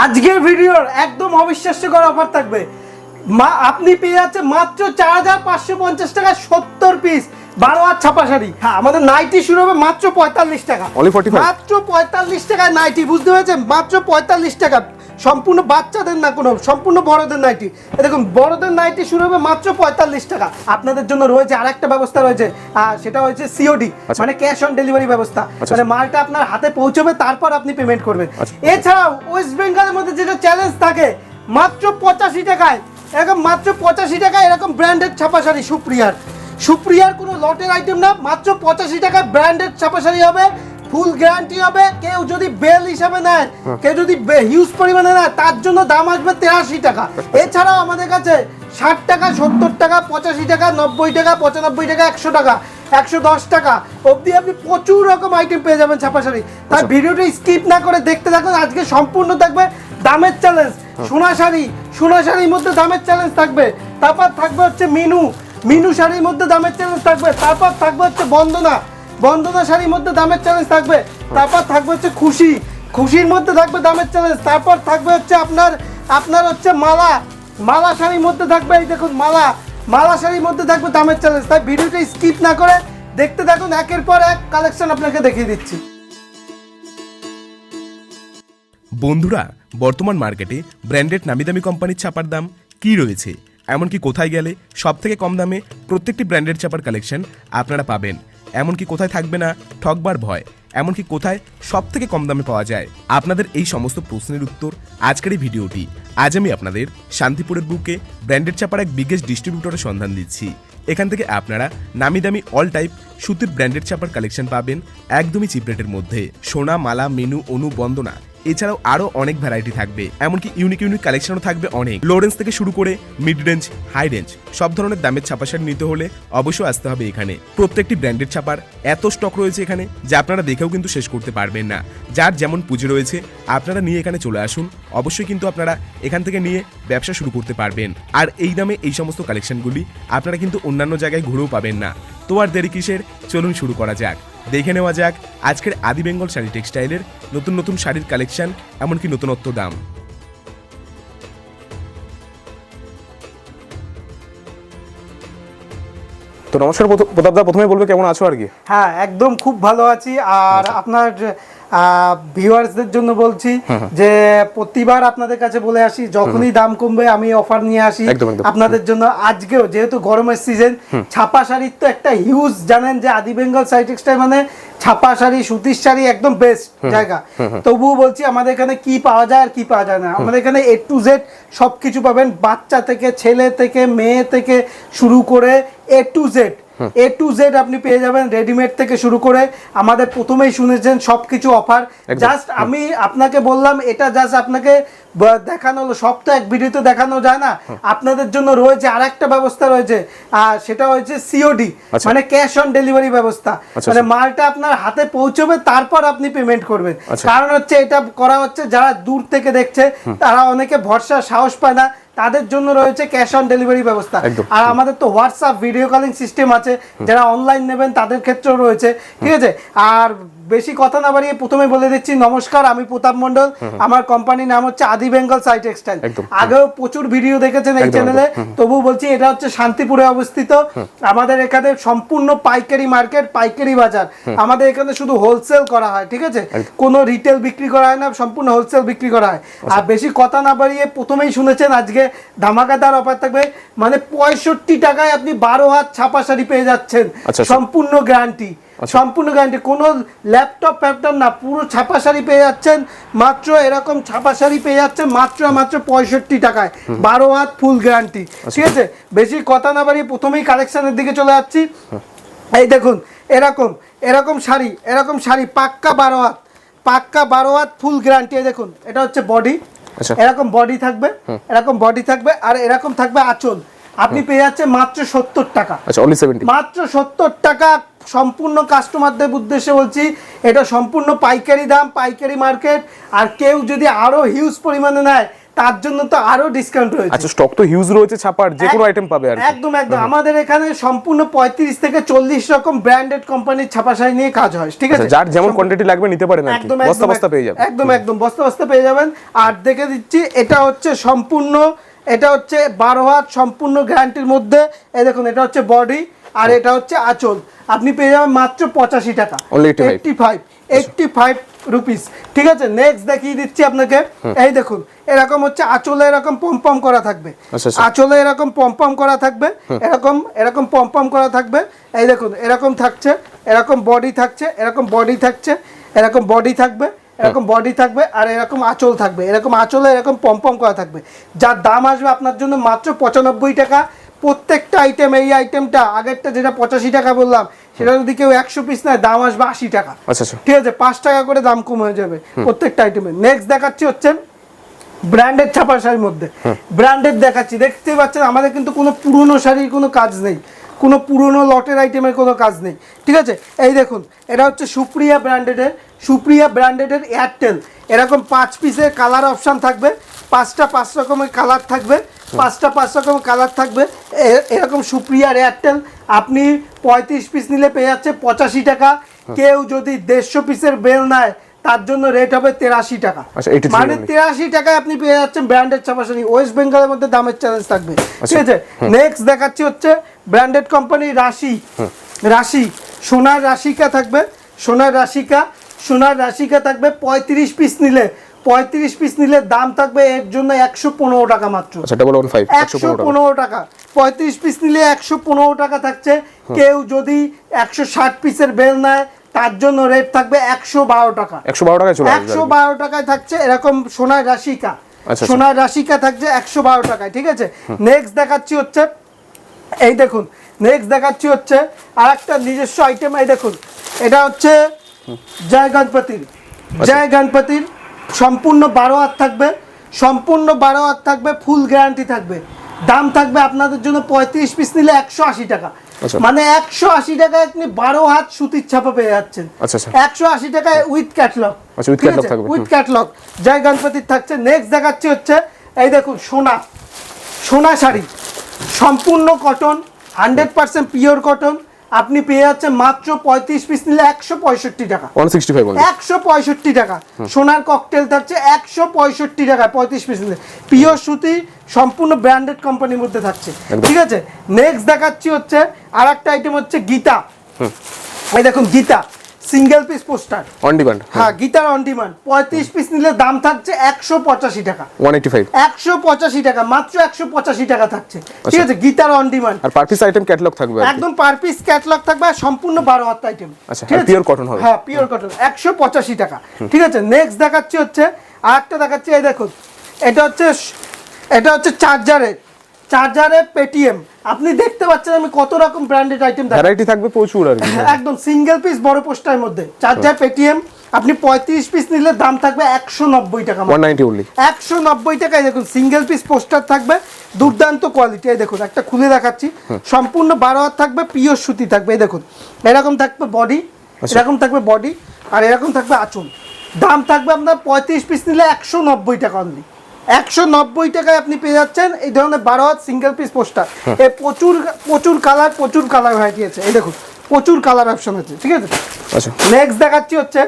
আজকের ভিডিওর একদম অবিশ্বাস্যকর অফার থাকবে। মা আপনি পেয়ে যাচ্ছেন মাত্র চার হাজার পাঁচশো পঞ্চাশ টাকা সত্তর পিস বারো হাত ছাপা শাড়ি। হ্যাঁ। আমাদের নাইটি শুরু হবে মাত্র পঁয়তাল্লিশ টাকা। Only 45? মাত্র পঁয়তাল্লিশ টাকায় নাইটি বুঝতে পেরেছেন? মাত্র পঁয়তাল্লিশ টাকা। সম্পূর্ণ বাচ্চাদের না কোনো সম্পূর্ণ বড়দের নাইটি এ দেখুন বড়দের নাইটি শুরু হবে মাত্র পঁয়তাল্লিশ টাকা আপনাদের জন্য রয়েছে আরেকটা ব্যবস্থা রয়েছে সেটা হচ্ছে সিওডি আচ্ছা। মানে ক্যাশ অন ডেলিভারি ব্যবস্থা আচ্ছা। মানে মালটা আপনার হাতে পৌঁছবে তারপর আপনি পেমেন্ট করবেন আচ্ছা। এছাড়াও ওয়েস্ট বেঙ্গলের মধ্যে যেটা চ্যালেঞ্জ থাকে মাত্র পঁচাশি টাকায় এরকম মাত্র পঁচাশি টাকায় এরকম ব্র্যান্ডেড ছাপা শাড়ি সুপ্রিয়ার সুপ্রিয়ার কোনো লটের আইটেম না মাত্র পঁচাশি টাকায় ব্র্যান্ডেড ছাপা শাড়ি হবে ফুল গ্যারান্টি হবে কেউ যদি বেল হিসাবে নেয় কেউ যদি হিউজ পরিমাণে নেয় তার জন্য দাম আসবে তেরাশি টাকা। এছাড়াও আমাদের কাছে ষাট টাকা সত্তর টাকা পঁচাশি টাকা নব্বই টাকা পঁচানব্বই টাকা একশো টাকা একশো দশ টাকা অবধি আপনি প্রচুর রকম আইটেম পেয়ে যাবেন ছাপা শাড়ি তাই আচ্ছা। ভিডিওটি স্কিপ না করে দেখতে থাকুন আজকে সম্পূর্ণ থাকবে দামের চ্যালেঞ্জ সোনা শাড়ি সোনা শাড়ির মধ্যে দামের চ্যালেঞ্জ থাকবে। তারপর থাকবে হচ্ছে মিনু মিনু শাড়ির মধ্যে দামের চ্যালেঞ্জ থাকবে। তারপর থাকবে হচ্ছে বন্দনা। বন্দনা শাড়ির মধ্যে দামের চ্যালেঞ্জ থাকবে, তারপর থাকবে হচ্ছে খুশি। খুশির মধ্যে থাকবে দামের চ্যালেঞ্জ তারপর থাকবে হচ্ছে আপনার আপনার হচ্ছে মালা। মালা শাড়ির মধ্যে থাকবে, এই দেখুন মালা। মালা শাড়ির মধ্যে থাকবে দামের চ্যালেঞ্জ তাই ভিডিওটা স্কিপ না করে দেখতে থাকুন, একের পর এক কালেকশন আপনাকে দেখিয়ে দিচ্ছি। বন্ধুরা, বর্তমান মার্কেটে ব্র্যান্ডেড নামি দামি কোম্পানির ছাপার দাম কি রয়েছে? এমনকি কোথায় গেলে সব থেকে কম দামে প্রত্যেকটি ব্র্যান্ডেড ছাপার কালেকশন আপনারা পাবেন। এমনকি কোথায় থাকবে না, ঠকবার ভয়। এমনকি কোথায় সব থেকে কম দামে পাওয়া যায়। আপনাদের এই সমস্ত প্রশ্নের উত্তর আজকের এই ভিডিওটি। আজ আমি আপনাদের শান্তিপুরের বুকে ব্র্যান্ডেড চাপার এক বিগেস্ট ডিস্ট্রিবিউটরের সন্ধান দিচ্ছি। এখান থেকে আপনারা নামি দামি অল টাইপ সুতির ব্র্যান্ডেড চাপার কালেকশন পাবেন, একদমই চিপ রেটের মধ্যে। সোনা, মালা, মেনু, অনু, বন্দনা। এছাড়াও আরও অনেক ভ্যারাইটি থাকবে। এমনকি ইউনিক ইউনিক কালেকশনও থাকবে অনেক। লো রেঞ্জ থেকে শুরু করে মিড রেঞ্জ হাই রেঞ্জ সব ধরনের দামের ছাপা শাড়ি নিতে হলে অবশ্যই আসতে হবে এখানে। প্রত্যেকটি ব্র্যান্ডেড ছাপার এত স্টক রয়েছে এখানে যা আপনারা দেখেও কিন্তু শেষ করতে পারবেন না। যার যেমন পুজো রয়েছে, আপনারা নিয়ে এখানে চলে আসুন। অবশ্যই কিন্তু আপনারা এখান থেকে নিয়ে ব্যবসা শুরু করতে পারবেন। আর এই দামে এই সমস্ত কালেকশনগুলি আপনারা কিন্তু অন্যান্য জায়গায় ঘুরেও পাবেন না। তো আর দেরি কিসের? চলুন শুরু করা যাক। দেখে নেওয়া যাক আজকের আদি বেঙ্গল শাড়ি টেক্সটাইলের নতুন নতুন শাড়ির কালেকশন এমনকি নতুনত্ব দাম। তো নমস্কার প্রতাপদা প্রথমে বলবে কেমন আছো আর কি? হ্যাঁ একদম খুব ভালো আছি। আর আপনার ভিউয়ার্সদের জন্য বলছি যে প্রতিবার আপনাদের কাছে বলে আসি যখনই দাম কমবে আমি অফার নিয়ে আসি। আপনাদের জন্য আজকেও যেহেতু গরমের সিজন ছাপা শাড়ির তো একটা হিউজ জানেন যে আদি বেঙ্গল সাইড টেক্সটাইল মানে ছাপা শাড়ি সুতির শাড়ি একদম বেস্ট জায়গা। তবুও বলছি আমাদের এখানে কি পাওয়া যায় আর কি পাওয়া যায় না। আমাদের এখানে এ টু জেড সব কিছু পাবেন। বাচ্চা থেকে ছেলে থেকে মেয়ে থেকে শুরু করে A to Z A to Z আপনি পেয়ে যাবেন রেডিমেড থেকে শুরু করে আমাদের প্রথমেই শুনেছেন সবকিছু অফার জাস্ট আমি আপনাকে বললাম এটা জাস্ট আপনাকে দেখানো হলো। সব তো এক ভিডিওতে দেখানো যায় না। আপনাদের জন্য রয়েছে আর একটা ব্যবস্থা রয়েছে। আর সেটা হচ্ছে সিওডি আচ্ছা। মানে ক্যাশ অন ডেলিভারি ব্যবস্থা। আচ্ছা, মানে মালটা আপনার হাতে পৌঁছবে তারপর আপনি পেমেন্ট করবেন। আচ্ছা। কারণ হচ্ছে এটা করা হচ্ছে যারা দূর থেকে দেখছে তারা অনেকে ভরসা সাহস পায় না। তাদের জন্য রয়েছে ক্যাশ অন ডেলিভারি ব্যবস্থা। আর আমাদের তো হোয়াটসঅ্যাপ ভিডিও কলিং সিস্টেম আছে যারা অনলাইন নেবেন তাদের ক্ষেত্রেও রয়েছে ঠিক আছে? আর বেশি কথা না বাড়িয়ে প্রথমে বলে দিচ্ছি নমস্কার আমি প্রতাপ মণ্ডল আমার কোম্পানির নাম হচ্ছে আদি বেঙ্গল সাই টেক্সটাইল আগেও প্রচুর ভিডিও দেখেছেন এই চ্যানেলে তবু বলছি এটা হচ্ছে শান্তিপুরে অবস্থিত। আমাদের এখানে সম্পূর্ণ পাইকারি মার্কেট পাইকারি বাজার। আমাদের এখানে শুধু হোলসেল করা হয় ঠিক আছে? কোনো রিটেল বিক্রি করা হয় না সম্পূর্ণ হোলসেল বিক্রি করা হয়। আচ্ছা। আর বেশি কথা না বাড়িয়ে প্রথমেই শুনেছেন আজকে ধামাকাদার অফার থাকবে। মানে পঁয়ষট্টি টাকায় আপনি বারো হাত ছাপা শাড়ি পেয়ে যাচ্ছেন। আচ্ছা, আচ্ছা। সম্পূর্ণ গ্যারান্টি সম্পূর্ণ গ্যারান্টি কোনো ল্যাপটপ ফ্যাপটপ না পুরো ছাপা শাড়ি পেয়ে যাচ্ছেন। মাত্র এরকম ছাপা শাড়ি পেয়ে যাচ্ছেন মাত্র মাত্র পঁয়ষট্টি টাকায়। বারো হাত ফুল গ্যারান্টি ঠিক আছে? বেশি কথা না বাড়িয়ে প্রথমেই কালেকশনের দিকে চলে যাচ্ছি। এই দেখুন এরকম এরকম শাড়ি এরকম শাড়ি পাক্কা বারো হাত। পাক্কা বারো হাত ফুল গ্যারান্টি দেখুন এটা হচ্ছে বডি আচ্ছা। এরকম বডি থাকবে এরকম বডি থাকবে আর এরকম থাকবে আঁচল। আপনি পেয়ে যাচ্ছেন মাত্র সত্তর টাকা। আচ্ছা মাত্র সত্তর টাকা সম্পূর্ণ কাস্টমারদের উদ্দেশ্যে বলছি এটা সম্পূর্ণ পাইকারি দাম পাইকারি মার্কেট আর কেউ যদি আরও হিউজ পরিমাণে নেয় তার জন্য তো আরও ডিসকাউন্ট রয়েছে। আচ্ছা স্টক তো হিউজ রয়েছে ছাপার যে কোনো আইটেম পাবে আর একদম একদম। আমাদের এখানে সম্পূর্ণ পঁয়ত্রিশ থেকে চল্লিশ রকম ব্র্যান্ডেড কোম্পানির ছাপাশাই নিয়ে কাজ হয় ঠিক আছে? আচ্ছা যার যেমন কোয়ান্টিটি লাগবে নিতে পারেন একদম বস্তা বস্তা পেয়ে যাবেন। একদম একদম বস্তা বস্তা পেয়ে যাবেন। আর দেখে দিচ্ছি এটা হচ্ছে সম্পূর্ণ এটা হচ্ছে বারো হাত সম্পূর্ণ গ্যারান্টির মধ্যে। এই দেখুন এটা হচ্ছে বডি আর এটা হচ্ছে আঁচল। আপনি পেয়ে যাবেন মাত্র পঁচাশি টাকা। Only 85 eighty five eighty five rupees ঠিক আছে নেক্সট দেখিয়ে দিচ্ছি আপনাকে। এই দেখুন এরকম হচ্ছে আঁচলে এরকম পম পম করা থাকবে। আচ্ছা, আচ্ছা। আঁচলে এরকম পম পম করা থাকবে। এরকম এরকম পম পম করা থাকবে। এই দেখুন এরকম থাকছে এরকম বডি থাকছে এরকম বডি থাকছে এরকম বডি থাকবে এরকম বডি থাকবে আর এরকম আঁচল থাকবে। এরকম আঁচলে এরকম পম পম করা থাকবে। যার দাম আসবে আপনার জন্য মাত্র পঁচানব্বই টাকা। প্রত্যেকটা আইটেম এই আইটেমটা আগেরটা যেটা পঁচাশি টাকা বললাম সেটা যদি কেউ একশো পিস নেয় দাম আসবে আশি টাকা। আচ্ছা আচ্ছা। ঠিক আছে পাঁচ টাকা করে দাম কম হয়ে যাবে প্রত্যেকটা আইটেমে নেক্সট দেখাচ্ছি হচ্ছে ব্র্যান্ডেড ছাপার শাড়ির মধ্যে। ব্র্যান্ডেড দেখাচ্ছি। দেখতেই পাচ্ছেন আমাদের কিন্তু কোনো পুরনো শাড়ির কোনো কাজ নেই। কোনো পুরনো লটের আইটেমের কোনো কাজ নেই। ঠিক আছে? এই দেখুন এটা হচ্ছে সুপ্রিয়া ব্র্যান্ডেডের সুপ্রিয়া ব্র্যান্ডেডের এয়ারটেল এরকম পাঁচ পিসের কালার অপশান থাকবে পাঁচটা পাঁচ রকমের কালার থাকবে। পাঁচটা পাঁচ রকমের কালার থাকবে। এরকম সুপ্রিয়ার এয়ারটেল আপনি পঁয়ত্রিশ পিস নিলে পেয়ে যাচ্ছে পঁচাশি টাকা। কেউ যদি দেড়শো পিসের বেল নেয় তার জন্য রেট হবে তেরাশি টাকা। আচ্ছা, 83 মানে তেরাশি টাকায় আপনি পেয়ে যাচ্ছেন ব্র্যান্ডেড ছাপাশাড়ি ওয়েস্ট বেঙ্গলের মধ্যে দামের চ্যালেঞ্জ থাকবে। আচ্ছা। ঠিক আছে? নেক্সট দেখাচ্ছি হচ্ছে ব্র্যান্ডেড কোম্পানি রাশি। রাশি সোনার রাশিকা থাকবে। সোনার রাশিকা সোনার রাশিকা থাকবে পঁয়ত্রিশ পিস নিলে। পঁয়ত্রিশ পিস নিলে দাম থাকবে এর জন্য একশো পনেরো টাকা মাত্র। আচ্ছা একশো পনেরো টাকা। পঁয়ত্রিশ পিস নিলে একশো পনেরো টাকা থাকছে। কেউ যদি একশো ষাট পিসের বেল নেয় তার জন্য রেট থাকবে একশো বারো টাকা। একশো বারো টাকায় একশো। বারো টাকায় থাকছে এরকম সোনার রাশিকা। আচ্ছা। সোনার রাশিকা থাকছে একশো বারো টাকায় ঠিক আছে? নেক্সট দেখাচ্ছি হচ্ছে এই দেখুন নেক্সট দেখাচ্ছি হচ্ছে আর একটা নিজস্ব আইটেম এই দেখুন এটা হচ্ছে জয় গণপতির। আচ্ছা। জয় গণপতির সম্পূর্ণ বারো হাত থাকবে সম্পূর্ণ বারো হাত থাকবে ফুল গ্যারান্টি থাকবে। দাম থাকবে আপনাদের জন্য পঁয়ত্রিশ পিস নিলে একশো আশি টাকা। আচ্ছা। মানে একশো আশি টাকায় আপনি বারো হাত সুতির ছাপা পেয়ে যাচ্ছেন। আচ্ছা, আচ্ছা। একশো আশি টাকায় উইথ ক্যাটলগ উইথ ক্যাটলগ জয় গণপতির থাকছে। নেক্সট দেখাচ্ছি হচ্ছে এই দেখুন সোনা। সোনা শাড়ি। সম্পূর্ণ cotton hundred percent pure cotton আপনি পেয়ে যাচ্ছেন মাত্র পঁয়ত্রিশ পিস নিলে একশো পঁয়ষট্টি টাকা। একশো পঁয়ষট্টি টাকা। সোনার ককটেল থাকছে একশো পঁয়ষট্টি টাকা পঁয়ত্রিশ পিস নিলে। পিওর সুতি সম্পূর্ণ ব্র্যান্ডেড কোম্পানির মধ্যে থাকছে। ঠিক আছে? নেক্সট দেখাচ্ছি হচ্ছে আর একটা আইটেম হচ্ছে গীতা। এই দেখুন Geeta. Single piece poster on demand হ্যাঁ। গিটার অন ডিমান্ড পঁয়ত্রিশ পিস নিলে দাম থাকছে একশো পঁচাশি টাকা। ওয়ান এইটি ফাইভ একশো পঁচাশি টাকা মাত্র একশো পঁচাশি টাকা থাকছে। ঠিক আছে গিটার অন ডিমান্ড আর পার পিস আইটেম ক্যাটালগ থাকবে একদম পার পিস ক্যাটলগ থাকবে আর সম্পূর্ণ বারো হাত আইটেম আচ্ছা, pure cotton হবে। হ্যাঁ পিওর কটন একশো পঁচাশি টাকা। ঠিক আছে নেক্সট দেখাচ্ছি হচ্ছে আর একটা দেখাচ্ছি এই দেখুন। এটা হচ্ছে এটা হচ্ছে চার্জারের চার্জারের পেটিএম আপনি দেখতে পাচ্ছেন আমি কত রকম ব্র্যান্ডেড আইটেম ভ্যারাইটি থাকবে প্রচুর আর একদম সিঙ্গেল পিস বড় পোস্টার মধ্যে। চার্জার পেটিএম আপনি পঁয়ত্রিশ পিস নিলে দাম থাকবে একশো নব্বই টাকা একশো নব্বই টাকায় দেখুন সিঙ্গেল পিস পোস্টার থাকবে দুর্দান্ত কোয়ালিটি এই দেখুন একটা খুলে দেখাচ্ছি। সম্পূর্ণ বারো হাত থাকবে পিওর সুতি থাকবে এই দেখুন। এরকম থাকবে বডি আচ্ছা। এরকম থাকবে বডি আর এরকম থাকবে আঁচল। দাম থাকবে আপনার পঁয়ত্রিশ পিস নিলে একশো নব্বই টাকা অনলি একশো নব্বই টাকায় আপনি পেয়ে যাচ্ছেন এই ধরনের বারো হাত সিঙ্গেল পিস পোস্টার এ প্রচুর প্রচুর কালার প্রচুর কালার ভ্যারাইটি আছে। এই দেখুন প্রচুর কালার অপশন আছে ঠিক আছে? আচ্ছা। নেক্সট দেখাচ্ছি হচ্ছে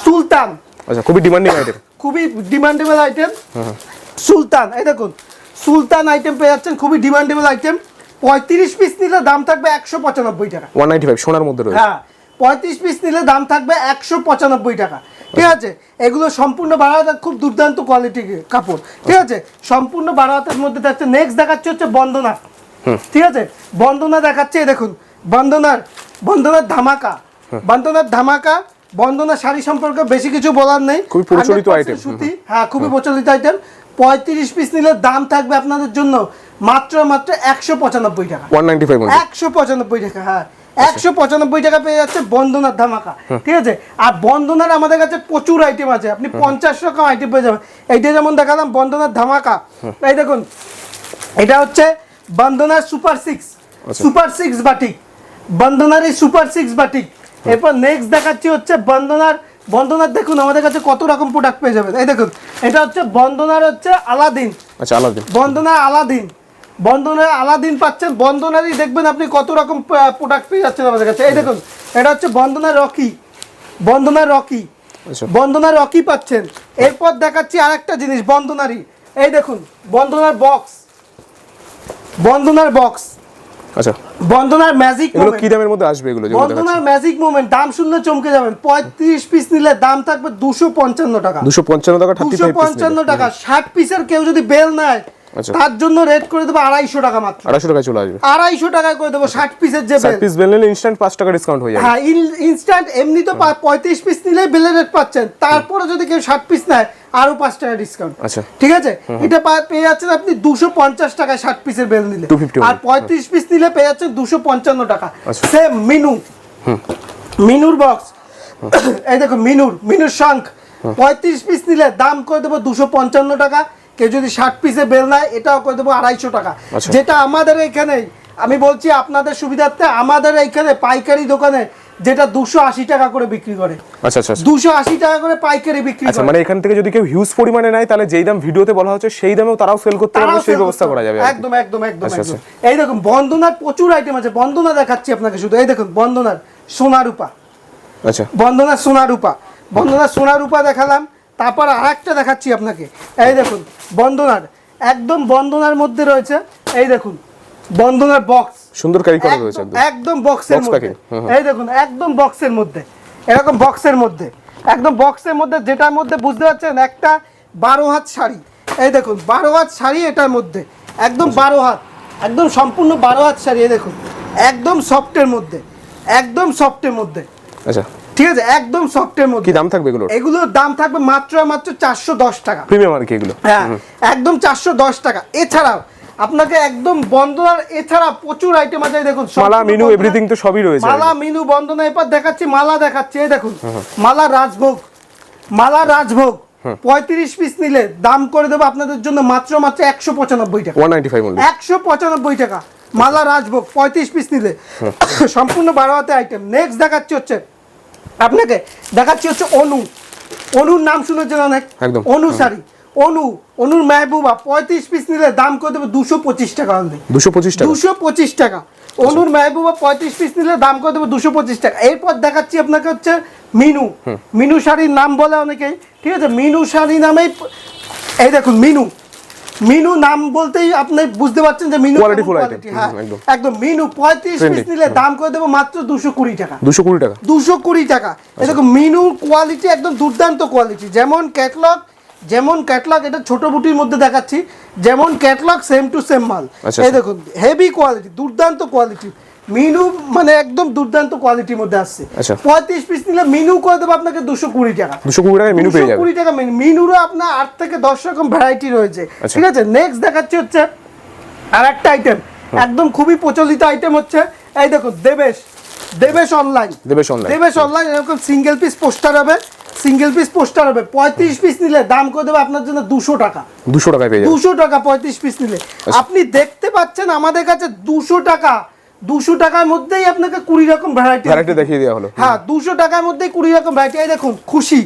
সুলতান। আচ্ছা খুবই ডিমান্ডিং আইটেম খুবই ডিমান্ডেবল আইটেম সুলতান এই দেখুন সুলতান আইটেম পেয়ে যাচ্ছেন খুবই ডিমান্ডেবল আইটেম পঁয়ত্রিশ পিস নিলে দাম থাকবে একশো পঁচানব্বই টাকা। ওয়ান নাইনটি ফাইভ সোনার মধ্যে হ্যাঁ পঁয়ত্রিশ পিস নিলে দাম থাকবে একশো পঁচানব্বই টাকা। ঠিক আছে? এগুলো সম্পূর্ণ বারো খুব দুর্দান্ত কোয়ালিটির কাপড়। ঠিক আছে? সম্পূর্ণ বারো হাতের মধ্যে থাকছে নেক্সট দেখাচ্ছে হচ্ছে বন্দনা। ঠিক আছে? বন্দনা দেখাচ্ছে এই দেখুন বন্দনার বন্দনার ধামাকা। বন্দনার ধামাকা বন্দনা শাড়ি সম্পর্কে বেশি কিছু বলার নেই। খুবই প্রচলিত 100% সুতি হ্যাঁ খুবই প্রচলিত আইটেম পঁয়ত্রিশ পিস নিলে দাম থাকবে আপনাদের জন্য মাত্র মাত্র একশো পঁচানব্বই টাকা। একশো পঁচানব্বই টাকা হ্যাঁ। একশো পঁচানব্বই টাকা পেয়ে যাচ্ছে বন্দনার ধামাকা ঠিক আছে? আর বন্দনার আমাদের কাছে প্রচুর আইটেম আছে আপনি পঞ্চাশ রকম আইটেম পেয়ে যাবেন। এইটা যেমন দেখালাম বন্দনার ধামাকা এই দেখুন এটা হচ্ছে বন্দনার সুপার সিক্স আচ্ছা। সুপার সিক্স বাটিক বন্দনার এই সুপার সিক্স বাটিক এরপর নেক্সট দেখাচ্ছি হচ্ছে বন্দনার বন্দনার দেখুন আমাদের কাছে কত রকম প্রোডাক্ট পেয়ে যাবেন। এই দেখুন এটা হচ্ছে বন্দনার হচ্ছে আলাদিন। আচ্ছা আলাদা বন্দনার আলাদিন। বন্দনার আলাদিন পাচ্ছেন বন্দনারই দেখবেন আপনি কত রকম প্রোডাক্ট পেয়ে যাচ্ছেন আমাদের কাছে। এই দেখুন এটা হচ্ছে বন্দনার রকি বন্দনার রকি আচ্ছা। বন্দনার রকি পাচ্ছেন। এরপর দেখাচ্ছি আরেকটা জিনিস বন্দনারই এই দেখুন বন্দনার বক্স বন্দনার বক্স আচ্ছা। বন্দনার ম্যাজিক এগুলো কি দামের মধ্যে আসবে এগুলো? যেগুলো বন্দনার ম্যাজিক মোমেন্ট দাম শুনলে চমকে যাবেন। পঁয়ত্রিশ পিস নিলে দাম থাকবে দুশো পঞ্চান্ন টাকা। দুশো পঞ্চান্ন টাকা থার্টি দুশো ফাইভ পঞ্চান্ন টাকা। ষাট পিসের কেউ যদি বেল নেয়। তার জন্য রেট করে দেবো আড়াইশো টাকা মাত্র। আড়াইশো টাকায় চলে আসবে। আড়াইশো টাকায় করে দেবো ষাট পিসের যে ষাট পিস বেল নিলে ইনস্ট্যান্ট পাঁচ টাকা ডিসকাউন্ট হয়ে যাবে। হ্যাঁ ইনস্ট্যান্ট এমনি তো পঁয়ত্রিশ পিস নিলে বেলের রেট পাচ্ছেন। তারপরে যদি কেউ ষাট পিস নেয় আরও পাঁচ টাকা ডিসকাউন্ট আচ্ছা। ঠিক আছে? এটা পেয়ে যাচ্ছেন আপনি দুশো পঞ্চাশ টাকায় ষাট পিসের বেল নিলে। আর পঁয়ত্রিশ পিস নিলে পেয়ে যাচ্ছেন দুশো পঞ্চান্ন টাকা। আচ্ছা। সেম মিনু। মিনুর বক্স এই দেখো মিনুর মিনুর শঙ্খ পঁয়ত্রিশ পিস নিলে দাম করে দেবো দুশো পঞ্চান্ন টাকা। কেউ যদি ষাট পিসে বেল নেয় এটাও করে দেবো আড়াইশো টাকা। আচ্ছা। যেটা আমাদের এখানে আমি বলছি আপনাদের সুবিধার্থে আমাদের এখানে পাইকারি দোকানে যেটা দুশো আশি টাকা করে বিক্রি করে। আচ্ছা আচ্ছা আচ্ছা। দুশো আশি টাকা করে পাইকারি বিক্রি আচ্ছা করে। মানে এখান থেকে যদি কেউ হিউজ পরিমাণে নেয় তাহলে যেই দাম ভিডিওতে বলা হচ্ছে সেই দামেও তারাও সেল করতে পারবে সেই ব্যবস্থা করা যাবে একদম একদম একদম এই দেখুন বন্দনার প্রচুর আইটেম আছে। বন্দনা দেখাচ্ছি আপনাকে শুধু। এই দেখুন বন্দনার সোনা রূপা আচ্ছা। বন্দনার সোনা রূপা বন্দনার সোনা রূপা দেখালাম। তারপর আর একটা দেখাচ্ছি আপনাকে। এই দেখুন বন্দনার। একদম বন্দনার মধ্যে রয়েছে এই দেখুন বন্দনার বক্স সুন্দর ক্যারি করা রয়েছে একদম- বক্সের মধ্যে। হুম, হুম। এই দেখুন একদম বক্সের মধ্যে। এরকম বক্সের মধ্যে। একদম বক্সের মধ্যে যেটার মধ্যে বুঝতে পারছেন একটা বারো হাত শাড়ি। এই দেখুন বারো হাত শাড়ি এটার মধ্যে। একদম বারো হাত। একদম সম্পূর্ণ বারো হাত শাড়ি এই দেখুন। একদম সফটের মধ্যে। একদম সফটের মধ্যে। আচ্ছা। ঠিক আছে একদম সফটের কি মধ্যে। দাম থাকবে এগুলো এগুলোর দাম থাকবে মাত্র মাত্র চারশো দশ টাকা। প্রিমিয়াম আর কি এগুলো? হ্যাঁ একদম চারশো দশ টাকা। এছাড়াও আপনাকে একদম বন্দনার এছাড়া প্রচুর আইটেম আছে দেখুন মালা মিনু এভরিথিং তো সবই রয়েছে। মালা মিনু বন্দনা এবার দেখাচ্ছি মালা দেখাচ্ছি এই দেখুন। মালা রাজভোগ। মালা রাজভোগ। পঁয়ত্রিশ পিস নিলে দাম করে দেবো আপনাদের জন্য মাত্র মাত্র একশো পঁচানব্বই টাকা। একশো পঁচানব্বই টাকা। মালা রাজভোগ পঁয়ত্রিশ পিস নিলে। সম্পূর্ণ বারো হাতে আইটেম নেক্সট দেখাচ্ছি হচ্ছে আপনাকে দেখাচ্ছি হচ্ছে অনু। অনুর নাম শুনেছেন অনেক? একদম। অনু শাড়ি। অনু অনুর মেহবুবা পঁয়ত্রিশ পিস নিলে দাম করে দেবে দুশো পঁচিশ টাকা অনলি দুশো পঁচিশ টাকা। দুশো পঁচিশ টাকা। অনুর মেহবুবা পঁয়ত্রিশ পিস নিলে দাম করে দেবে দুশো পঁচিশ টাকা। এরপর দেখাচ্ছি আপনাকে হচ্ছে মিনু। মিনু শাড়ির নাম বলে অনেকেই। ঠিক আছে? মিনু শাড়ি নামেই এই দেখুন মিনু। মিনু নাম বলতেই আপনি বুঝতে পারছেন যে মিনু কোয়ালিটি ফুল আইটেম হ্যাঁ। একদম। মিনু পঁয়ত্রিশ Trendy, পিস নিলে দাম করে দেব মাত্র দুশো কুড়ি টাকা। দুশো কুড়ি টাকা। দুশো কুড়ি টাকা। এই দেখো মিনুর কোয়ালিটি একদম দুর্দান্ত কোয়ালিটি যেমন ক্যাটলগ যেমন ক্যাটলগ এটা ছোট বুটির মধ্যে দেখাচ্ছি যেমন ক্যাটলগ সেম টু সেম মাল। আচ্ছা, এই আচ্ছা। দেখুন হেভি কোয়ালিটি দুর্দান্ত কোয়ালিটি মিনু মানে একদম দুর্দান্ত কোয়ালিটির মধ্যে আসছে। আচ্ছা। পঁয়ত্রিশ পিস নিলে মিনু করে দেবো আপনাকে দুশো কুড়ি টাকা। দুশো কুড়ি টাকা মিনু পেয়ে কুড়ি টাকা মিনু। মিনুরও আপনার আট থেকে দশ রকম ভ্যারাইটি রয়েছে। আচ্ছা। ঠিক আছে? নেক্সট দেখাচ্ছি হচ্ছে আর একটা আইটেম একদম খুবই প্রচলিত আইটেম হচ্ছে এই দেখো Debesh. Debesh online Debesh online Debesh online এরকম সিঙ্গেল পিস পোস্টার হবে। সিঙ্গেল পিস পোস্টার হবে। পঁয়ত্রিশ পিস নিলে দাম করে দেবে আপনার জন্য দুশো টাকা। দুশো টাকা দুশো টাকা পঁয়ত্রিশ পিস নিলে। আপনি দেখতে পাচ্ছেন আমাদের কাছে দুশো টাকা দুশো টাকার মধ্যেই আপনাকে কুড়ি রকম ভ্যারাইটি ভ্যারাইটি দেখিয়ে দেওয়া হলো। হ্যাঁ দুশো টাকার মধ্যেই কুড়ি রকম ভ্যারাইটি এই দেখুন খুশি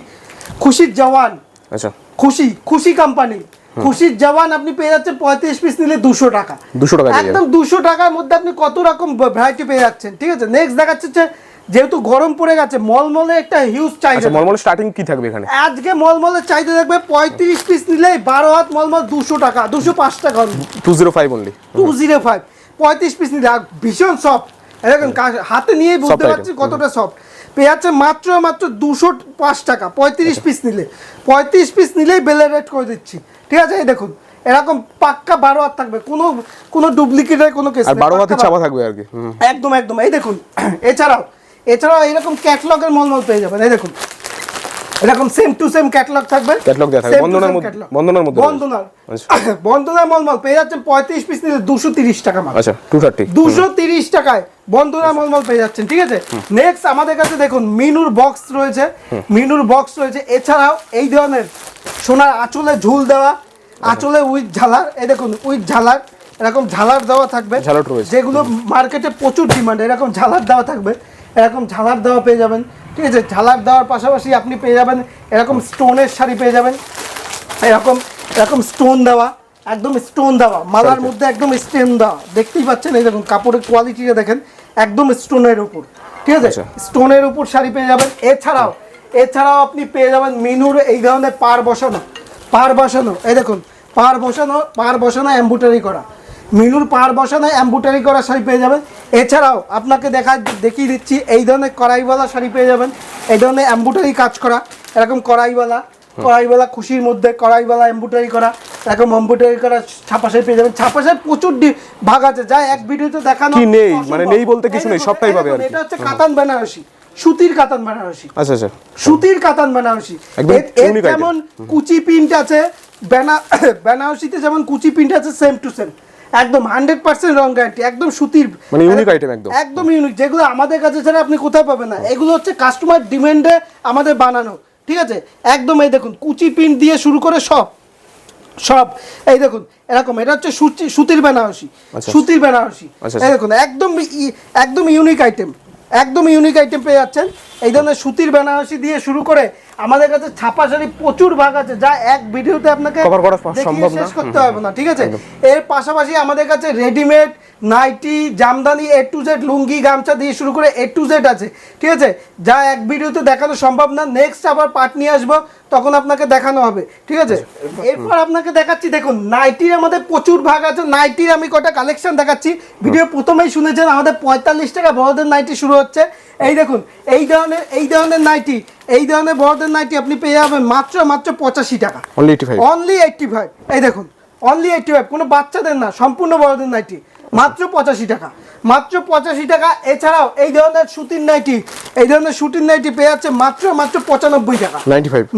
খুশির জওয়ান। আচ্ছা। খুশি খুশি কোম্পানি খুশির জওয়ান আপনি পেয়ে যাচ্ছেন পঁয়ত্রিশ পিস নিলে দুশো টাকা। দুশো পেয়ে একদম দুশো টাকার মধ্যে আপনি কত রকম ভ্যারাইটি পেয়ে যাচ্ছেন ঠিক আছে? নেক্সট দেখাচ্ছে হচ্ছে যেহেতু গরম পড়ে গেছে মলমলে একটা হিউজ আচ্ছা চাহিদা মলমল স্টার্টিং কি থাকবে এখানে? আজকে মলমলের চাহিদা দেখবে পঁয়ত্রিশ পিস নিলেই বারো হাত মলমল দুশো টাকা দুশো পাঁচ টাকা। Two zero five only two zero five পঁয়ত্রিশ পিস নিলে ভীষণ সফট কা- হাতে নিয়েই বুঝতে পারছি কতটা সফট পেয়ে যাচ্ছে মাত্র মাত্র দুশো পাঁচ টাকা পঁয়ত্রিশ পিস নিলে। পঁয়ত্রিশ পিস নিলেই বেলে রেট করে দিচ্ছি। ঠিক আছে? এই দেখুন এরকম পাক্কা বারো হাত থাকবে। কোনো কোনো ডুপ্লিকেটের কোনো কেস আর বারো চাপা থাকবে আর কি। একদম একদম। এই দেখুন এছাড়াও এছাড়াও এরকম ক্যাটলগের মলমল পেয়ে যাবেন। এই দেখুন এরকম সেম টু সেম ক্যাটলগ থাকবে। Catalog দেয়া থাকবে। বন্দনার মধ্যে-। বন্দনার মধ্যে রয়েছে। বন্দনার আচ্ছা। বন্দনার মলমল পেয়ে যাচ্ছেন পঁয়ত্রিশ পিস নিলে দুশো তিরিশ টাকা মাত্র। আচ্ছা টু থার্টি দুশো তিরিশ টাকায় বন্ধুরা মলমল পেয়ে যাচ্ছেন ঠিক আছে? নেক্সট আমাদের কাছে দেখুন মিনুর বক্স রয়েছে। মিনুর বক্স রয়েছে। এছাড়াও এই ধরনের সোনার আঁচলে ঝুল দেওয়া আঁচলে উইথ ঝালার এই দেখুন উইথ ঝালার এরকম ঝালার দেওয়া থাকবে। যেগুলো মার্কেটে প্রচুর ডিমান্ড এরকম ঝালার দেওয়া থাকবে। এরকম ঝালার দেওয়া পেয়ে যাবেন। ঠিক আছে ঝালার দেওয়ার পাশাপাশি আপনি পেয়ে যাবেন এরকম স্টোনের শাড়ি পেয়ে যাবেন। এরকম এরকম স্টোন দেওয়া একদম স্টোন দেওয়া মালার মধ্যে একদম স্টোন দেওয়া। দেখতেই পাচ্ছেন এই দেখুন কাপড়ের কোয়ালিটিটা দেখেন একদম স্টোনের উপর। ঠিক আছে আচ্ছা। স্টোনের উপর শাড়ি পেয়ে যাবেন। এছাড়াও এছাড়াও আপনি পেয়ে যাবেন মিনুর এই ধরনের পার বসানো পার বসানো এই দেখুন পার বসানো পার বসানো এম্বুটারি করা। মিনুর পার বসানো এম্বুটারি করা শাড়ি পেয়ে যাবেন। এছাড়াও আপনাকে দেখা দেখিয়ে দিচ্ছি এই ধরনের কড়াইওয়ালা শাড়ি পেয়ে যাবেন। এই ধরনের এম্বুটারি কাজ করা এরকম কড়াইওয়ালা কড়াইওয়ালা খুশির মধ্যে কড়াইওয়ালা এম্বুটারি করা এরকম এম্বুটারি করা ছাপাশাই পেয়ে যাবেন। ছাপাশাই প্রচুর ভাগ আছে যা এক ভিডিওতে দেখানো কি নেই? মানে নেই বলতে কিছু নেই, সবটাই পাবে এটা হচ্ছে কাতান বেনারসি সুতির কাতান বেনারসি। আচ্ছা আচ্ছা। সুতির কাতান বেনারসি। এর-। যেমন কুচি প্রিন্ট আছে বেনা বেনারসিতে যেমন কুচি প্রিন্ট আছে সেম টু সেম একদম হান্ড্রেড পার্সেন্ট রং গ্যারান্টি একদম সুতির মানে unique item একদম। একদম ইউনিক যেগুলো আমাদের কাছে ছাড়া আপনি কোথাও পাবেন না। এগুলো হচ্ছে কাস্টমার ডিমান্ডে আমাদের বানানো ঠিক আছে? একদম এই দেখুন কুচি প্রিন্ট দিয়ে শুরু করে সব সব। এই দেখুন এরকম এটা হচ্ছে সুতির বেনারসি আচ্ছা। সুতির বেনারসি। আচ্ছা, এই দেখুন একদম একদম ইউনিক আইটেম একদম ইউনিক আইটেম পেয়ে যাচ্ছেন। এই ধরনের সুতির বেনারসি দিয়ে শুরু করে আমাদের কাছে ছাপা শাড়ি প্রচুর ভাগ আছে যা এক ভিডিওতে আপনাকে Cover করা সম্ভব শেষ করতে হবে না ঠিক আছে? এর পাশাপাশি আমাদের কাছে readymade nightie jamdani A to Z লুঙ্গি গামছা দিয়ে শুরু করে এ টু জেড আছে ঠিক আছে? যা এক ভিডিওতে দেখানো সম্ভব না নেক্সট আবার পার্ট নিয়ে আসব তখন আপনাকে দেখানো হবে ঠিক আছে? এরপর? আপনাকে দেখাচ্ছি দেখুন নাইটির আমাদের প্রচুর ভাগ আছে নাইটির আমি কটা কালেকশন দেখাচ্ছি। ভিডিও প্রথমেই শুনেছেন আমাদের পঁয়তাল্লিশ টাকা বড়দের নাইটি শুরু হচ্ছে। এই দেখুন এই ধরনের এই ধরনের নাইটি এই ধরনের বড়দের নাইটি আপনি পেয়ে যাবেন মাত্র মাত্র পঁচাশি টাকা। Only eighty five only eighty five এই দেখুন অনলি এইটটি ফাইভ কোনো বাচ্চাদের না সম্পূর্ণ বড়দের নাইটি মাত্র পঁচাশি টাকা। মাত্র পঁচাশি টাকা। এছাড়াও এই ধরনের সুতির নাইটি এই ধরনের সুতির নাইটি পেয়ে যাচ্ছে মাত্র মাত্র পঁচানব্বই টাকা।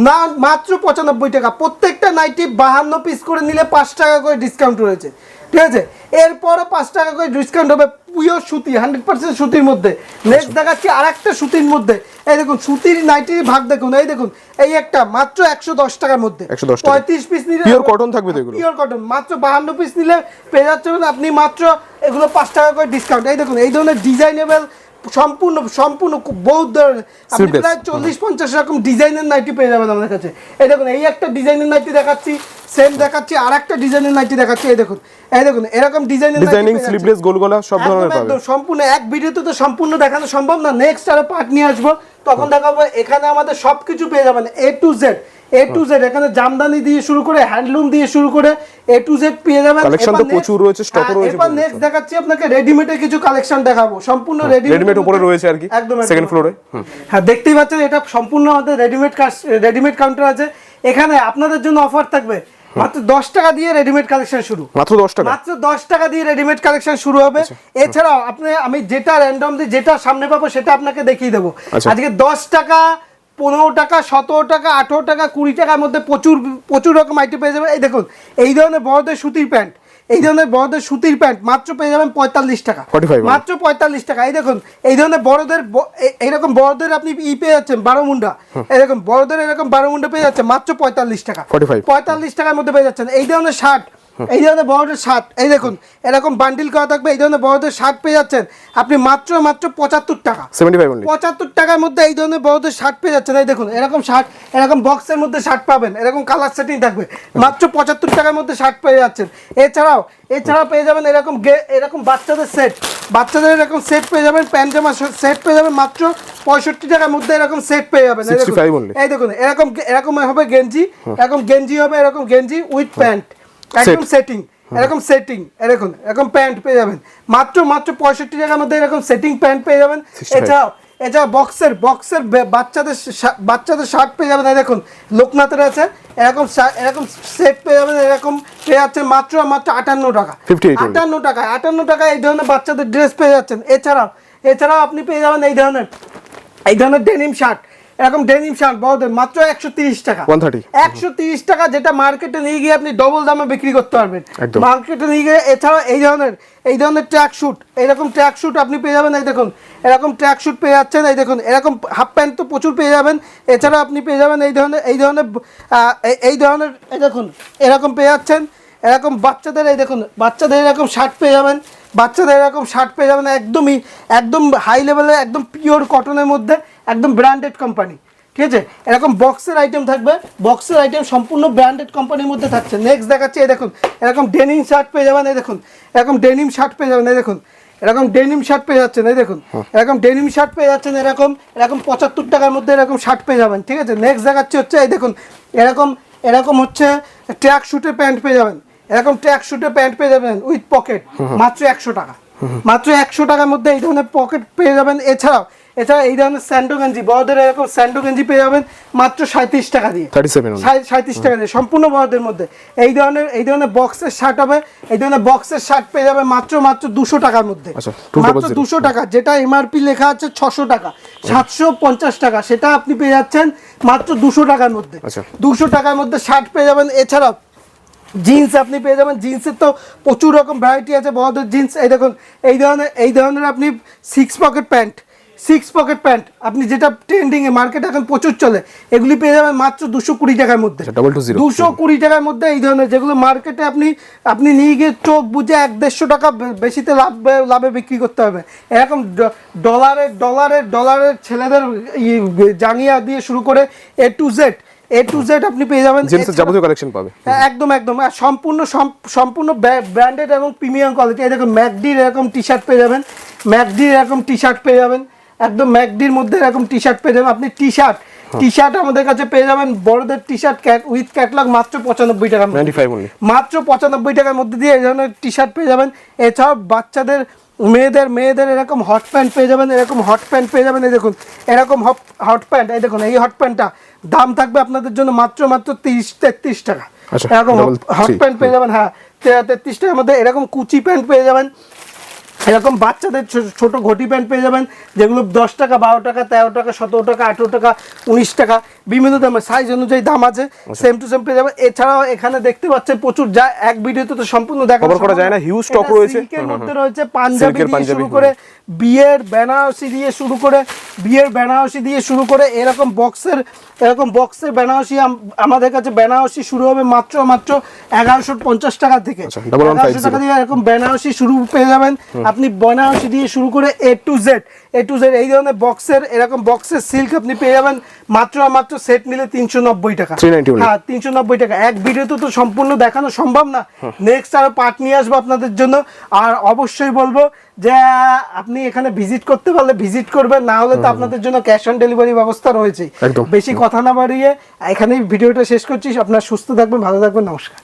না মাত্র পঁচানব্বই টাকা। প্রত্যেকটা নাইটি বাহান্ন পিস করে নিলে পাঁচ টাকা করে ডিসকাউন্ট রয়েছে। ঠিক আছে? এরপরও পাঁচ টাকা করে ডিসকাউন্ট হবে পিওর সুতি হান্ড্রেড পার্সেন্ট সুতির মধ্যে। নেক্সট দেখাচ্ছি আর একটা সুতির মধ্যে। এই দেখুন সুতির নাইটির ভাগ দেখুন এই দেখুন এই একটা মাত্র একশো দশ টাকার মধ্যে। 110 পঁয়ত্রিশ পিস নিলে পিওর কটন থাকবে? পিওর কটন মাত্র বাহান্ন পিস নিলে পেয়ে যাচ্ছেন আপনি মাত্র এগুলো পাঁচ টাকা করে ডিসকাউন্ট এই দেখুন এই ধরনের ডিজাইনেবল সম্পূর্ণ সম্পূর্ণ আপনি প্রায় চল্লিশ পঞ্চাশ রকম ডিজাইনের নাইটি পেয়ে যাবেন আমাদের কাছে। এই দেখুন এই একটা ডিজাইনের নাইটি দেখাচ্ছি সেম দেখাচ্ছি আর একটা ডিজাইনের নাইটি দেখাচ্ছি এই দেখুন এই দেখুন এরকম ডিজাইনের ডিজাইনিং স্লিভলেস গোল গলা সব ধরনের একদম পাবে একদম সম্পূর্ণ এক ভিডিওতে তো সম্পূর্ণ দেখানো সম্ভব না নেক্সট আরও পার্ট নিয়ে আসব তখন দেখাবো এখানে আমাদের সবকিছু পেয়ে যাবেন A to Z A to Z এখানে জামদানি দিয়ে শুরু করে হ্যান্ডলুম দিয়ে শুরু করে এ টু জেড পেয়ে যাবেন। Collection তো প্রচুর রয়েছে, ও হ্যাঁ, রয়েছে এবার নেক্সট দেখাচ্ছি আপনাকে রেডিমেডের কিছু কালেকশন দেখাবো। সম্পূর্ণ রেডিমেড রেডিমেড উপরে রয়েছে আর কি একদম। সেকেন্ড ফ্লোরে হ্যাঁ দেখতেই পাচ্ছেন এটা সম্পূর্ণ আমাদের রেডিমেড রেডিমেড কাউন্টার আছে। এখানে আপনাদের জন্য অফার থাকবে মাত্র দশ টাকা দিয়ে রেডিমেড কালেকশন শুরু। মাত্র দশ টাকা? মাত্র দশ টাকা দিয়ে রেডিমেড কালেকশন শুরু হবে। এছাড়াও আপনি আমি যেটা র্যান্ডমলি যেটা সামনে পাবো সেটা আপনাকে দেখিয়ে দেবো। আচ্ছা। আজকে দশ টাকা পনেরো টাকা সতেরো টাকা আঠেরো টাকা কুড়ি টাকার মধ্যে প্রচুর প্রচুর রকম আইটেম পেয়ে যাবে এই দেখুন এই ধরনের বড়দের সুতির প্যান্ট এই ধরনের বড়দের সুতির প্যান্ট মাত্র পেয়ে যাবেন পঁয়তাল্লিশ টাকা। মাত্র পঁয়তাল্লিশ টাকা। এই দেখুন এই ধরনের বড়দের এইরকম বড়দের আপনি ই পেয়ে যাচ্ছেন বারো মুন্ডা এরকম বড়দের এরকম বারো মুন্ডা পেয়ে যাচ্ছে মাত্র পঁয়তাল্লিশ টাকা। পঁয়তাল্লিশ টাকার মধ্যে পেয়ে যাচ্ছেন। এই ধরনের শার্ট এই ধরনের বড়দের শার্ট এই দেখুন এরকম বান্ডিল করা থাকবে এই ধরনের বড়দের শার্ট পেয়ে যাচ্ছেন। আপনি মাত্র মাত্র পঁচাত্তর টাকা। সেভেন্টি ফাইভ পঁচাত্তর টাকার মধ্যে এই ধরনের বড়দের শার্ট পেয়ে যাচ্ছেন। এই দেখুন এরকম শার্ট এরকম বক্সের মধ্যে শার্ট পাবেন এরকম কালার সেটিং থাকবে। মাত্র পঁচাত্তর টাকার মধ্যে শার্ট পেয়ে যাচ্ছেন। এছাড়াও এছাড়াও পেয়ে যাবেন এরকম গে- এরকম বাচ্চাদের সেট বাচ্চাদের এরকম সেট পেয়ে যাবেন প্যান্ট জামা সেট পেয়ে যাবেন মাত্র পঁয়ষট্টি টাকার মধ্যে এরকম সেট পেয়ে যাবেন। এই দেখুন। 65 only। এই দেখুন এরকম এরকম হবে গেঞ্জি এরকম গেঞ্জি হবে এরকম গেঞ্জি উইথ প্যান্ট একদম সেটিং এরকম সেটিং এরকম এরকম প্যান্ট পেয়ে যাবেন। মাত্র মাত্র পঁয়ষট্টি টাকার মধ্যে এরকম সেটিং প্যান্ট পেয়ে যাবেন। 65 এছাড়াও এছাড়া বক্সের বক্সের বাচ্চাদের বাচ্চাদের শার্ট পেয়ে যাবেন। দেখুন লোকনাথের আছে এরকম এরকম সেট পেয়ে যাবেন এরকম পেয়ে যাচ্ছেন মাত্র মাত্র আটান্ন টাকা। আটান্ন টাকা আটান্ন টাকা এই ধরনের বাচ্চাদের ড্রেস পেয়ে যাচ্ছেন। এছাড়াও এছাড়াও আপনি পেয়ে যাবেন এই ধরনের এই ধরনের ডেনিম শার্ট এরকম ডেনিম শার্ট বড়দের মাত্র একশো তিরিশ টাকা। 130 একশো তিরিশ টাকা যেটা মার্কেটে নিয়ে গিয়ে আপনি ডবল দামে বিক্রি করতে পারবেন। মার্কেটে নিয়ে গিয়ে এছাড়া এই ধরনের এই ধরনের ট্র্যাক শুট এরকম ট্র্যাক শুট আপনি পেয়ে যাবেন এই দেখুন এরকম ট্র্যাক শুট পেয়ে যাচ্ছেন এই দেখুন এরকম হাফ প্যান্ট তো প্রচুর পেয়ে যাবেন এছাড়া আপনি পেয়ে যাবেন এই ধরনের এই ধরনের এই- এই ধরনের এই দেখুন এরকম পেয়ে যাচ্ছেন এরকম বাচ্চাদের এই দেখুন বাচ্চাদের এরকম শার্ট পেয়ে যাবেন বাচ্চাদের এরকম শার্ট পেয়ে যাবেন একদমই একদম হাই লেভেলে একদম পিওর কটনের মধ্যে একদম ব্র্যান্ডেড কোম্পানি ঠিক আছে? এরকম বক্সের আইটেম থাকবে বক্সের আইটেম সম্পূর্ণ ব্র্যান্ডেড কোম্পানির মধ্যে থাকছে। নেক্সট দেখাচ্ছে এই দেখুন এরকম ডেনিম শার্ট পেয়ে যাবেন এই দেখুন এরকম ডেনিম শার্ট পেয়ে যাবেন এই দেখুন এরকম ডেনিম শার্ট পেয়ে যাচ্ছেন এই দেখুন এরকম ডেনিম শার্ট পেয়ে যাচ্ছেন এরকম এরকম পঁচাত্তর টাকার মধ্যে এরকম শার্ট পেয়ে যাবেন ঠিক আছে? নেক্সট দেখাচ্ছে হচ্ছে এই দেখুন এরকম এরকম হচ্ছে ট্র্যাক শুটের প্যান্ট পেয়ে যাবেন। এরকম ট্র্যাক শুটের প্যান্ট পেয়ে যাবেন উইথ পকেট মাত্র একশো টাকা। মাত্র একশো টাকার মধ্যে এই ধরনের পকেট পেয়ে যাবেন। এছাড়াও এছাড়া এই ধরনের স্যান্ডো গেঞ্জি বড়দের এরকম স্যান্ডো গেঞ্জি পেয়ে যাবেন মাত্র সাঁত্রিশ টাকা দিয়ে। সাঁত্রিশ টাকা দিয়ে সম্পূর্ণ বড়দের মধ্যে। এই ধরনের এই ধরনের বক্সের শার্ট হবে এই ধরনের বক্সের শার্ট পেয়ে যাবে মাত্র মাত্র দুশো টাকার মধ্যে। আচ্ছা, 200 মাত্র দুশো টাকা যেটা এমআরপি লেখা আছে ছশো টাকা। সাতশো পঞ্চাশ টাকা সেটা আপনি পেয়ে যাচ্ছেন মাত্র দুশো টাকার মধ্যে। আচ্ছা। দুশো টাকার মধ্যে শার্ট পেয়ে যাবেন। এছাড়াও জিন্স আপনি পেয়ে যাবেন। জিন্সের তো প্রচুর রকম ভ্যারাইটি আছে বড়দের জিন্স। এই দেখুন এই ধরনের এই ধরনের আপনি six pocket pant six pocket pant আপনি যেটা ট্রেন্ডিংয়ে মার্কেট এখন প্রচুর চলে এগুলি পেয়ে যাবেন মাত্র দুশো কুড়ি টাকার মধ্যে। আচ্ছা, দুশো কুড়ি টাকার মধ্যে এই ধরনের যেগুলো মার্কেটে আপনি আপনি নিয়ে গিয়ে চোখ বুঝে এক দেড়শো টাকা বেশিতে লাভ লাভে বিক্রি করতে হবে। এরকম ডলারের ডলারের ডলারের ছেলেদের জাঙ্গিয়া দিয়ে শুরু করে A to Z A to Z আপনি পেয়ে যাবেন। জেন্টসের যাবতীয় কালেকশন পাবে। হ্যাঁ, একদম একদম। আর সম্পূর্ণ সম্পূর্ণ ব্র্যান্ডেড এবং প্রিমিয়াম কোয়ালিটি এই দেখুন ম্যাকডির এরকম টি শার্ট পেয়ে যাবেন। ম্যাকডির এরকম টি শার্ট পেয়ে যাবেন। একদম ম্যাকডির মধ্যে এরকম টি শার্ট পেয়ে যাবেন। আপনি টি শার্ট টি শার্ট আমাদের কাছে পেয়ে যাবেন বড়দের টি শার্ট উইথ ক্যাটলগ মাত্র পঁচানব্বই টাকা মাত্র পঁচানব্বই টাকার মধ্যে দিয়ে এই ধরনের টি শার্ট পেয়ে যাবেন। এছাড়াও বাচ্চাদের মেয়েদের মেয়েদের এরকম হট প্যান্ট পেয়ে যাবেন এরকম হট প্যান্ট পেয়ে যাবেন। এই দেখুন এরকম হট প্যান্ট এই দেখুন এই হট প্যান্টটা দাম থাকবে আপনাদের জন্য মাত্র মাত্র তিরিশ তেত্রিশ টাকা। আচ্ছা, এরকম হট প্যান্ট পেয়ে যাবেন হ্যাঁ তেত্রিশ টাকার মধ্যে এরকম কুচি প্যান্ট পেয়ে যাবেন। এরকম বাচ্চাদের ছোট ঘটি প্যান্ট পেয়ে যাবেন যেগুলো দশ টাকা বারো টাকা তেরো টাকা সতেরো টাকা আঠেরো টাকা উনিশ টাকা বিভিন্ন দামের সাইজ অনুযায়ী দাম আছে সেম টু সেম পেয়ে যাবেন। এছাড়াও এখানে দেখতে পাচ্ছেন প্রচুর যা এক ভিডিওতে তো সম্পূর্ণ দেখা করা যায় না, হিউজ টক রয়েছে। হুম, হুম, মধ্যে রয়েছে পাঞ্জাবি দিয়ে শুরু করে বিয়ের বেনারসি দিয়ে শুরু করে বিয়ের বেনারসি দিয়ে শুরু করে এরকম বক্সের এরকম বক্সের বেনারসি আমাদের কাছে বেনারসি শুরু হবে মাত্র মাত্র এগারোশো পঞ্চাশ টাকা থেকে। আচ্ছা, এগারোশো টাকা দিয়ে এরকম বেনারসি শুরু পেয়ে যাবেন। আপনি বেনারসি দিয়ে শুরু করে A to Z A to Z এই ধরনের বক্সের এরকম বক্সের সিল্ক আপনি পেয়ে যাবেন মাত্র মাত্র সেট নিলে তিনশো নব্বই টাকা। হ্যাঁ তিনশো নব্বই টাকা। এক ভিডিওতে তো সম্পূর্ণ দেখানো সম্ভব না। নেক্সট আরও পার্ট নিয়ে আসব আপনাদের জন্য। আর অবশ্যই বলব যে আপনি এখানে ভিজিট করতে পারলে ভিজিট করবেন না হলে তো আপনাদের জন্য ক্যাশ অন ডেলিভারি ব্যবস্থা রয়েছে। বেশি কথা না বাড়িয়ে এখানেই ভিডিওটা শেষ করছি। আপনার সুস্থ থাকবেন ভালো থাকবেন নমস্কার।